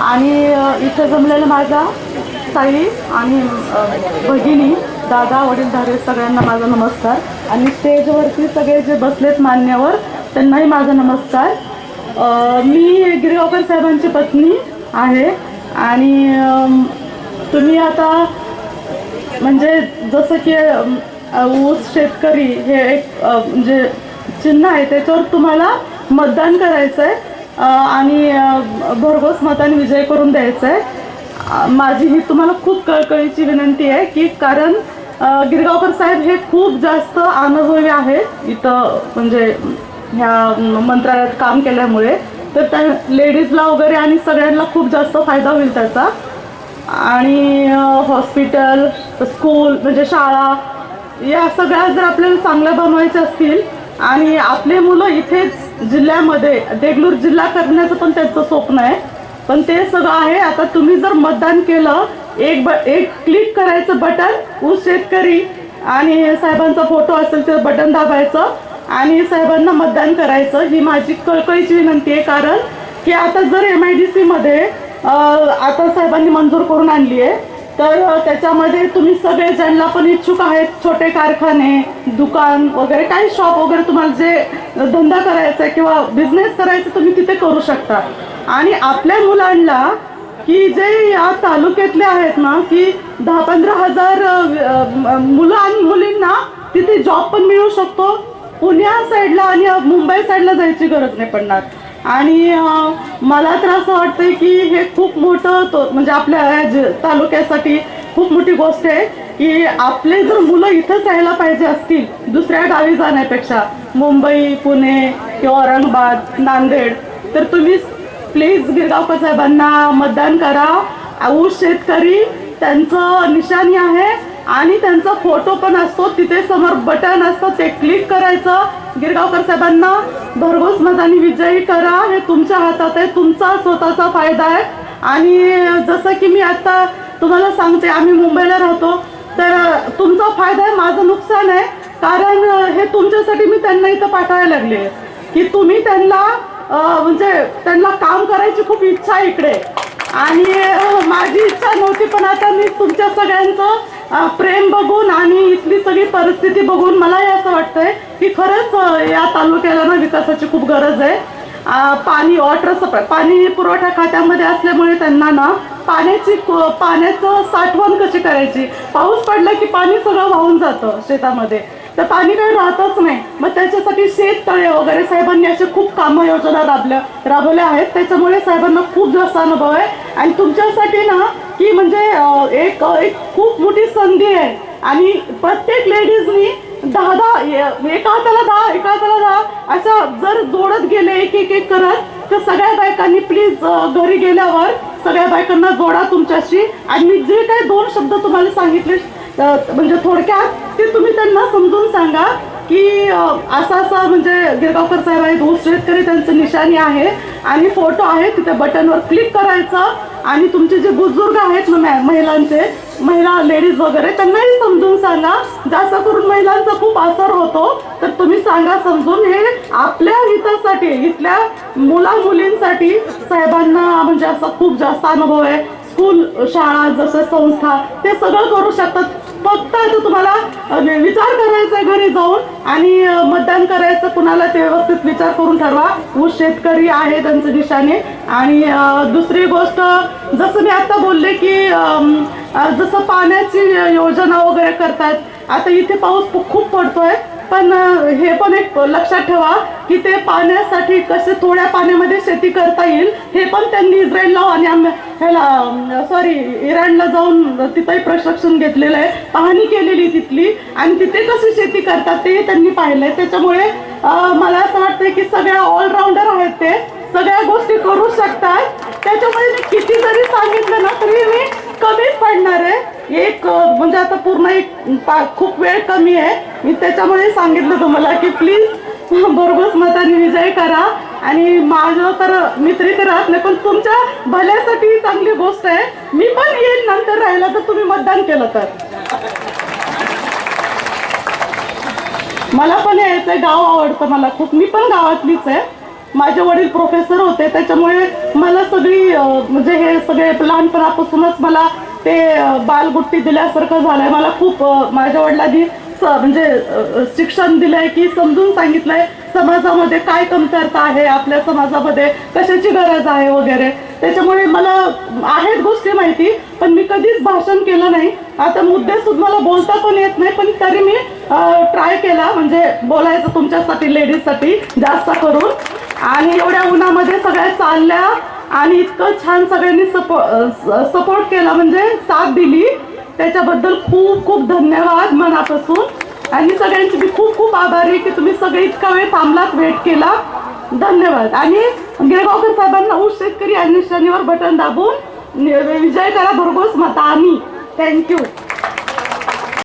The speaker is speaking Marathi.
आणि इथं जमलेलं माझा ताई आणि भगिनी दादा वडीलधारे सगळ्यांना माझा नमस्कार. आणि स्टेजवरती सगळे जे बसलेत मान्यवर त्यांनाही माझा नमस्कार. मी गिरगावकर साहेबांची पत्नी आहे आणि तुम्ही आता म्हणजे जसं की ऊस शेतकरी हे एक म्हणजे चिन्ह आहे त्याच्यावर तुम्हाला मतदान करायचं आहे आणि भरघोस मताने विजय करून द्यायचा आहे माझी ही तुम्हाला खूप कळकळीची विनंती आहे की कारण गिरगावकर साहेब हे खूप जास्त अनुभवी आहेत. इथं म्हणजे ह्या मंत्रालयात काम केल्यामुळे. तर त्या लेडीजला वगैरे आणि सगळ्यांना खूप जास्त फायदा होईल त्याचा. आणि हॉस्पिटल स्कूल म्हणजे शाळा या सगळ्या जर आपल्याला चांगल्या बनवायच्या असतील आणि आपले मुलं इथेच जिल्ह्यामध्ये देगलूर जिल्हा करण्याचं पण त्यांचं स्वप्न आहे. पण ते सगळं आहे आता तुम्ही जर मतदान केलं एक ब एक क्लिक करायचं बटन ऊस शेतकरी आणि साहेबांचा फोटो असेल ते बटन दाबायचं आणि साहेबांना मतदान करायचं ही माझी कळकळीची विनंती आहे. कारण की आता जर एम आय डी सीमध्ये आता साहेबांनी मंजूर करून आणली आहे तर त्याच्यामध्ये तुम्ही सगळे ज्यांना पण इच्छुक आहेत छोटे कारखाने दुकान वगैरे काही शॉप वगैरे तुम्हाला जे धंदा करायचा आहे किंवा बिझनेस करायचा तुम्ही तिथे करू शकता. आणि आपल्या मुलांना की जे या तालुक्यातले आहेत ना की दहा पंधरा हजार मुलं आणि मुलींना तिथे जॉब पण मिळू शकतो. पुण्या साईडला आणि मुंबई साईडला जायची गरज नाही पडणार. आणि मला तर असं वाटतंय की हे खूप मोठं तो म्हणजे आपल्या तालुक्यासाठी खूप मोठी गोष्ट आहे की आपले जर मुलं इथंच राहायला पाहिजे असतील दुसऱ्या गावी जाण्यापेक्षा मुंबई पुणे किंवा औरंगाबाद नांदेड तर तुम्ही प्लीज गिरगावकर साहेबांना मतदान करा. ऊस शेतकरी त्यांचं निशाणी आहे. आणि त्यांचा फोटो पण असतो तिथे समोर बटन असतं ते क्लिक करायचं. गिरगावकर साहेबांना भरघोस मताने विजयी करा हे तुमच्या हातात आहे तुमचा स्वतःचा फायदा आहे. आणि जसं की मी आता तुम्हाला सांगते आम्ही मुंबईला राहतो तर तुमचा फायदा आहे माझं नुकसान आहे. कारण हे तुमच्यासाठी मी त्यांना इथं पाठवायला लागले की तुम्ही त्यांना म्हणजे त्यांना काम करायची खूप इच्छा इकडे. आणि हो, माझी इच्छा नव्हती पण आता मी तुमच्या सगळ्यांचं प्रेम बघून आणि इथली सगळी परिस्थिती बघून मलाही असं वाटतंय की खरंच या तालुक्याला ना विकासाची खूप गरज आहे. पाणी वॉटर सप्लाय पाणी पुरवठा खात्यामध्ये असल्यामुळे त्यांना ना पाण्याची पाण्याचं साठवण कशी करायची? पाऊस पडला की पाणी सगळं वाहून जातं शेतामध्ये. तर पाणी काही राहतच नाही. मग त्याच्यासाठी शेततळे वगैरे साहेबांनी असे खूप कामं योजना राबल्या राबवल्या आहेत. त्याच्यामुळे साहेबांना खूप जास्त अनुभव आहे. आणि तुमच्यासाठी ना की म्हणजे एक एक खूप मोठी संधी आहे. आणि प्रत्येक लेडीजनी दहा दहा एका हाताला दहा एका हाताला दहा अशा जर जोडत गेले एक एक एक करत तर सगळ्या बायकांनी प्लीज घरी गेल्यावर सगळ्या बायकांना जोडा तुमच्याशी. आणि मी जे काही दोन शब्द तुम्हाला सांगितले म्हणजे थोडक्यात ते तुम्ही त्यांना समजून सांगा की असा असा म्हणजे गिरगावकर साहेब आहे ऊस शेतकरी त्यांचं निशाणी आहे आणि फोटो आहे तिथे बटनवर क्लिक करायचं आणि तुमचे जे बुजुर्ग आहेत ना महिलांचे महिला लेडीज वगैरे त्यांनाही समजून सांगा. जास्त करून महिलांचा खूप असर होतो. तर तुम्ही सांगा समजून हे आपल्या हितासाठी इथल्या मुला मुलींसाठी साहेबांना म्हणजे असा खूप जास्त अनुभव आहे. स्कूल शाळा जसं संस्था ते सगळं करू शकतात. फक्त तुम्हाला. विचार करायचा आहे घरी जाऊन आणि मतदान करायचं कुणाला ते व्यवस्थित विचार करून ठरवा. ऊस शेतकरी आहे त्यांचं दिशाने. आणि दुसरी गोष्ट जसं मी आता बोलले की जसं पाण्याची योजना वगैरे करतात आता इथे पाऊस खूप पडतोय. पण हे पण एक लक्षात ठेवा की ते पाण्यासाठी कसे थोड्या पाण्यामध्ये शेती करता येईल हे पण त्यांनी इस्रायलला आणि ह्याला सॉरी इराणला जाऊन तिथंही प्रशिक्षण घेतलेलं आहे पाहणी केलेली तिथली आणि तिथे कशी शेती करतात ते त्यांनी पाहिलंय. त्याच्यामुळे मला असं वाटतं की सगळ्या ऑलराऊंडर आहेत ते सगळ्या गोष्टी करू शकतात. त्याच्यामुळे मी किती जरी सांगितलं ना तरी मी कमीच पडणार आहे एक म्हणजे आता पूर्ण एक पा- खूप वेळ कमी आहे. मी त्याच्यामुळे सांगितलं तुम्हाला की प्लीज बरोबर मताने विजय करा. आणि माझं तर मित्री तर राहत नाही पण तुमच्या भल्यासाठी चांगली गोष्ट आहे. मी पण येईल नंतर राहिला तर तुम्ही मतदान केलं तर. मला पण यायचं गाव आवडतं मला खूप. मी पण गावातलीच आहे. माझे वडील प्रोफेसर होते त्याच्यामुळे मला सगळी म्हणजे हे सगळे लहानपणापासूनच मला ते बालगुट्टी दिल्यासारखं झालंय. मला खूप माझ्या वडिलांनी म्हणजे शिक्षण दिलंय की समजून सांगितलंय समाजामध्ये काय कमतरता आहे आपल्या समाजामध्ये कशाची गरज आहे वगैरे. त्याच्यामुळे मला आहेत गोष्टी माहिती पण मी कधीच भाषण केलं नाही. आता मुद्दे सुद्धा मला बोलता पण येत नाही पण तरी मी ट्राय केला. म्हणजे बोलायचं तुमच्यासाठी लेडीजसाठी जास्त करून. आणि एवढ्या उन्हामध्ये सगळ्या चालल्या आणि इतकं छान सगळ्यांनी सपो सपोर्ट केला. म्हणजे साथ दिली. त्याच्याबद्दल खूप खूप धन्यवाद मनापासून. आणि सगळ्यांची मी खूप खूप आभारी आहे की तुम्ही सगळे इतका वेळ थांबलात वेट केला. धन्यवाद. आणि गिरगावकर साहेबांना ऊस शेतकरी आणि शनिवार बटन दाबून विजय करा भरघोस मतानी थँक्यू